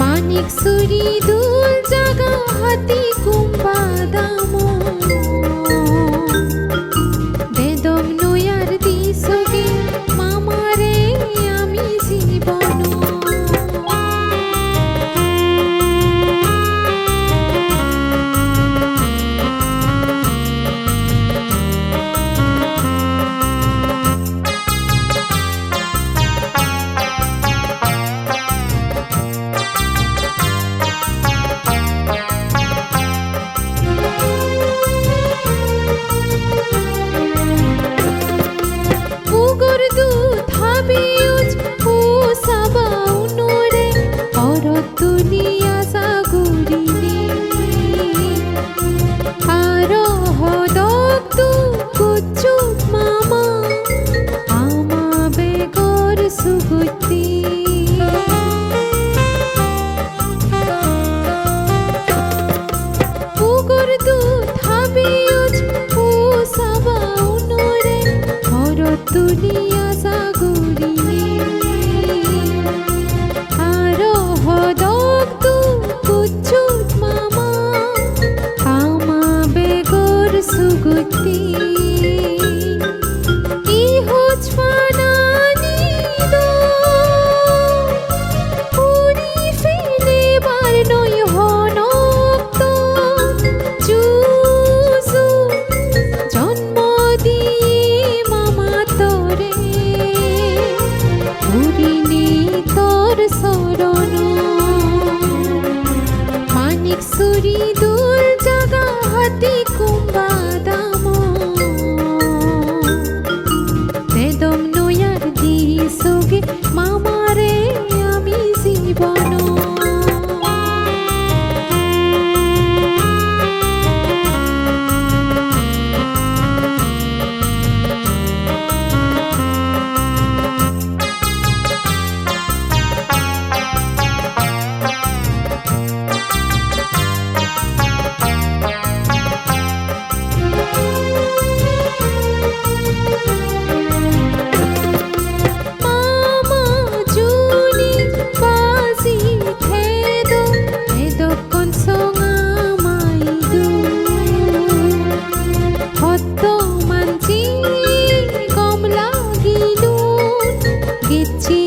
মানিক সুরি দুল জাগা হাতি কুম্বা দামো सुरी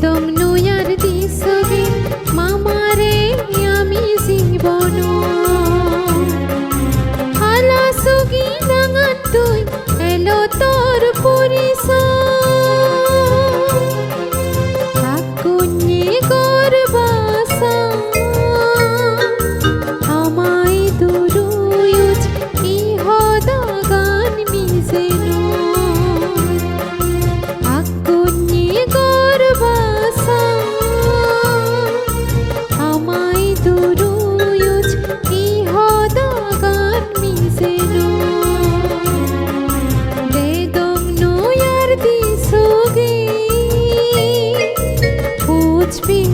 প্রীতম নুয়ার must be